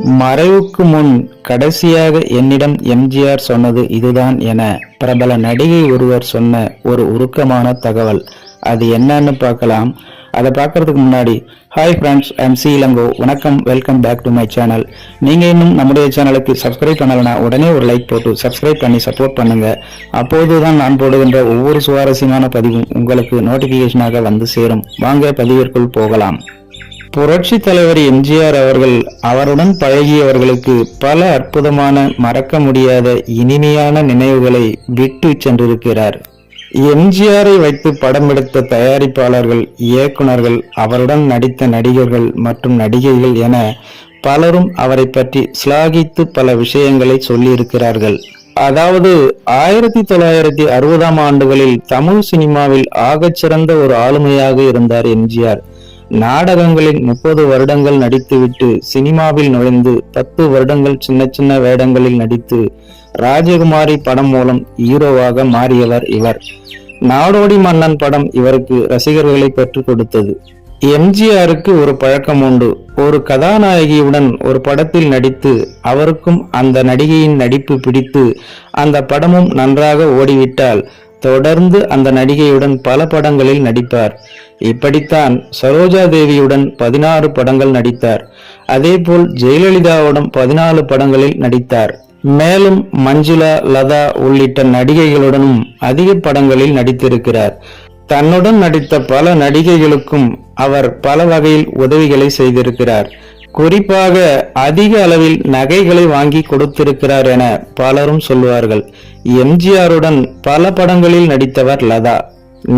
மறைவுக்கு முன் கடைசியாக என்னிடம் எம்ஜிஆர் சொன்னது இதுதான் என பிரபல நடிகை ஒருவர் சொன்ன ஒரு உருக்கமான தகவல். அது என்னன்னு பார்க்கலாம். அதை பார்க்கறதுக்கு முன்னாடி hi friends I'm C Ilango. வணக்கம் welcome back to my channel நீங்கள் இன்னும் நம்முடைய சேனலுக்கு சப்ஸ்கிரைப் பண்ணலைன்னா உடனே ஒரு லைக் போட்டு சப்ஸ்கிரைப் பண்ணி சப்போர்ட் பண்ணுங்கள் அப்போது தான் நான் போடுகின்ற ஒவ்வொரு சுவாரஸ்யமான பதிவும் உங்களுக்கு நோட்டிஃபிகேஷனாக வந்து சேரும். வாங்க பதிவிற்குள் போகலாம். புரட்சி தலைவர் எம்ஜிஆர் அவர்கள் அவருடன் பழகியவர்களுக்கு பல அற்புதமான மறக்க முடியாத இனிமையான நினைவுகளை விட்டு சென்றிருக்கிறார். எம்ஜிஆரை வைத்து படம் எடுத்த தயாரிப்பாளர்கள் இயக்குனர்கள் அவருடன் நடித்த நடிகர்கள் மற்றும் நடிகைகள் என பலரும் அவரை பற்றி சிலாகித்து பல விஷயங்களை சொல்லியிருக்கிறார்கள். அதாவது ஆயிரத்தி தொள்ளாயிரத்தி அறுபதாம் ஆண்டுகளில் தமிழ் சினிமாவில் ஆகச்சிறந்த ஒரு ஆளுமையாக இருந்தார் எம்ஜிஆர். நாடகங்களில் முப்பது வருடங்கள் நடித்துவிட்டு சினிமாவில் நுழைந்து பத்து வருடங்கள் சின்ன சின்ன வேடங்களில் நடித்து ராஜகுமாரி படம் மூலம் ஹீரோவாக மாறியவர் இவர். நாடோடி மன்னன் படம் இவருக்கு ரசிகர்களை பெற்றுக் கொடுத்தது. எம்ஜிஆருக்கு ஒரு பழக்கம் உண்டு. ஒரு கதாநாயகியுடன் ஒரு படத்தில் நடித்து அவருக்கும் அந்த நடிகையின் நடிப்பு பிடித்து அந்த படமும் நன்றாக ஓடிவிட்டால் தொடர்ந்து அந்த நடிகையுடன் பல படங்களில் நடிப்பார். இப்படித்தான் சரோஜா தேவியுடன் பதினாறு படங்கள் நடித்தார். அதேபோல் ஜெயலலிதாவுடன் பதினாலு படங்களில் நடித்தார். மேலும் மஞ்சுளா லதா உள்ளிட்ட நடிகைகளுடனும் அதிக படங்களில் நடித்திருக்கிறார். தன்னுடன் நடித்த பல நடிகைகளுக்கும் அவர் பல வகையில் உதவிகளை செய்திருக்கிறார். குறிப்பாக அதிக அளவில் நகைகளை வாங்கி கொடுத்திருக்கிறார் என பலரும் சொல்வார்கள் எம்ஜிஆருடன் பல படங்களில் நடித்தவர் லதா.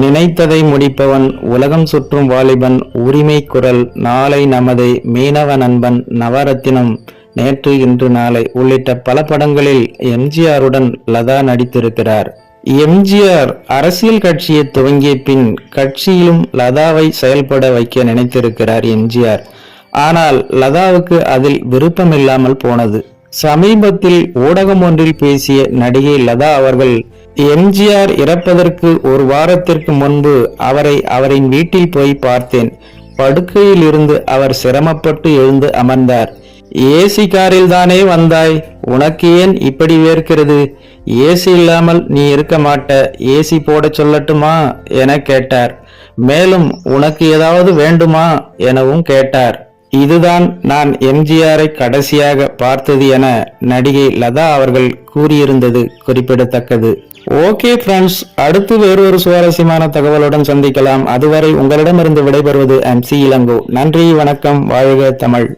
நினைத்ததை முடிப்பவன் உலகம் சுற்றும் வாலிபன் உரிமை குரல் நாளை நமதை மீனவ நண்பன் நவரத்தினம். நேற்று இன்று நாளை உள்ளிட்ட பல படங்களில் எம்ஜிஆருடன் லதா நடித்திருக்கிறார். எம்ஜிஆர் அரசியல் கட்சியை துவங்கிய பின் கட்சியிலும் லதாவை செயல்பட வைக்க நினைத்திருக்கிறார் எம்ஜிஆர். ஆனால் லதாவுக்கு அதில் விருப்பமில்லாமல் போனது. சமீபத்தில் ஊடகம் ஒன்றில் பேசிய நடிகை லதா அவர்கள் எம்ஜிஆர் இறப்பதற்கு ஒரு வாரத்திற்கு முன்பு அவரை அவரின் வீட்டில் போய் பார்த்தேன். படுக்கையில் இருந்து அவர் சிரமப்பட்டு எழுந்து அமர்ந்தார். ஏசி காரில் தானே வந்தாய்? உனக்கு ஏன் இப்படி வேர்க்கிறது? ஏசி இல்லாமல் நீ இருக்க மாட்ட. ஏசி போடச் சொல்லட்டுமா? என கேட்டார். மேலும் உனக்கு ஏதாவது வேண்டுமா? எனவும் கேட்டார். இதுதான் நான் எம்ஜிஆரை கடைசியாக பார்த்தது என நடிகை லதா அவர்கள் கூறியிருந்தது குறிப்பிடத்தக்கது. ஓகே ஃப்ரெண்ட்ஸ் அடுத்து வேறொரு சுவாரஸ்யமான தகவலுடன் சந்திக்கலாம். அதுவரை உங்களிடமிருந்து விடைபெறுவது எம் சி இளங்கோ. நன்றி வணக்கம் வாழ்க தமிழ்.